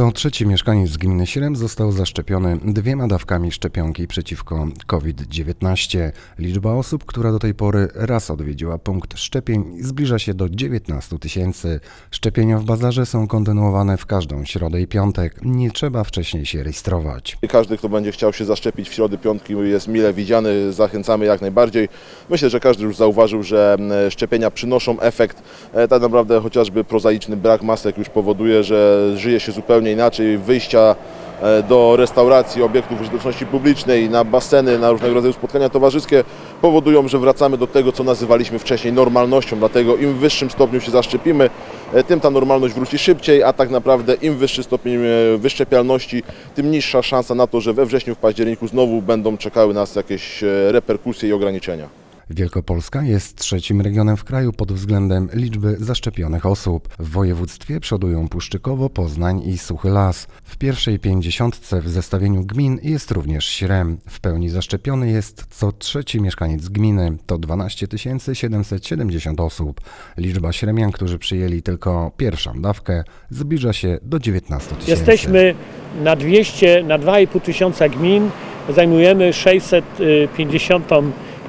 Co trzeci mieszkaniec z gminy Śrem został zaszczepiony dwiema dawkami szczepionki przeciwko COVID-19. Liczba osób, która do tej pory raz odwiedziła punkt szczepień zbliża się do 19 tysięcy. Szczepienia w bazarze są kontynuowane w każdą środę i piątek. Nie trzeba wcześniej się rejestrować. Każdy, kto będzie chciał się zaszczepić w środę, piątki jest mile widziany, zachęcamy jak najbardziej. Myślę, że każdy już zauważył, że mm, szczepienia przynoszą efekt. E, Tak naprawdę chociażby prozaiczny brak masek już powoduje, że żyje się zupełnie inaczej. Wyjścia e, do restauracji, obiektów użyteczności publicznej, na baseny, na różnego rodzaju spotkania towarzyskie powodują, że wracamy do tego, co nazywaliśmy wcześniej normalnością. Dlatego im wyższym stopniu się zaszczepimy, e, tym ta normalność wróci szybciej, a tak naprawdę im wyższy stopień e, wyszczepialności, tym niższa szansa na to, że we wrześniu, w październiku znowu będą czekały nas jakieś reperkusje i ograniczenia. Wielkopolska jest trzecim regionem w kraju pod względem liczby zaszczepionych osób. W województwie przodują Puszczykowo, Poznań i Suchy Las. W pierwszej pięćdziesiątce w zestawieniu gmin jest również Śrem. W pełni zaszczepiony jest co trzeci mieszkaniec gminy, to 12 770 osób. Liczba śremian, którzy przyjęli tylko pierwszą dawkę, zbliża się do 19 tysięcy. Jesteśmy na 200, na 2,5 tysiąca gmin, zajmujemy 650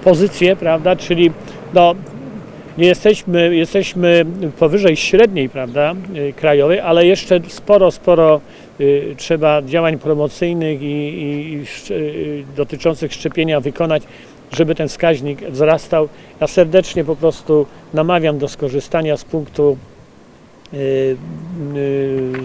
pozycję, prawda, czyli no, nie jesteśmy, jesteśmy powyżej średniej, prawda, y, krajowej, ale jeszcze sporo, sporo y, trzeba działań promocyjnych i, i, i y, dotyczących szczepienia wykonać, żeby ten wskaźnik wzrastał. Ja serdecznie po prostu namawiam do skorzystania z punktu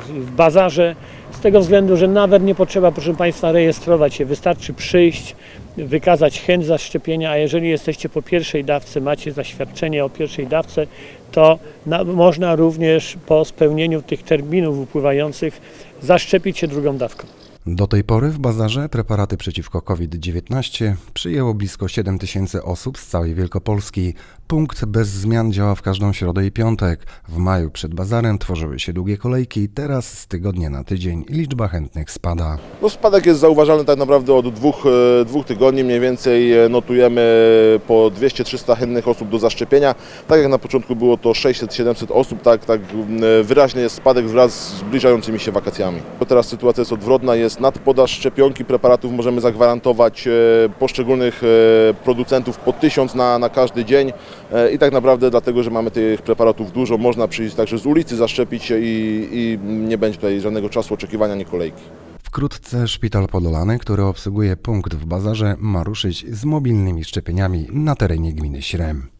w bazarze, z tego względu, że nawet nie potrzeba, proszę Państwa, rejestrować się. Wystarczy przyjść, wykazać chęć zaszczepienia, a jeżeli jesteście po pierwszej dawce, macie zaświadczenie o pierwszej dawce, to na, można również po spełnieniu tych terminów upływających zaszczepić się drugą dawką. Do tej pory w bazarze preparaty przeciwko COVID-19 przyjęło blisko 7 tysięcy osób z całej Wielkopolski. Punkt bez zmian działa w każdą środę i piątek. W maju przed bazarem tworzyły się długie kolejki, teraz z tygodnia na tydzień liczba chętnych spada. No spadek jest zauważalny tak naprawdę od dwóch, e, dwóch tygodni, mniej więcej e, notujemy po 200-300 chętnych osób do zaszczepienia. Tak jak na początku było to 600-700 osób, tak, tak m, wyraźnie jest spadek wraz z zbliżającymi się wakacjami. Bo teraz sytuacja jest odwrotna, jest nadpodaż szczepionki, preparatów możemy zagwarantować e, poszczególnych e, producentów po 1000 na, na każdy dzień E, i tak naprawdę dlatego, że mamy tych preparatów dużo, można przyjść także z ulicy, zaszczepić się i, i nie będzie tutaj żadnego czasu oczekiwania, ani kolejki. Wkrótce Szpital Podolany, który obsługuje punkt w bazarze, ma ruszyć z mobilnymi szczepieniami na terenie gminy Śrem.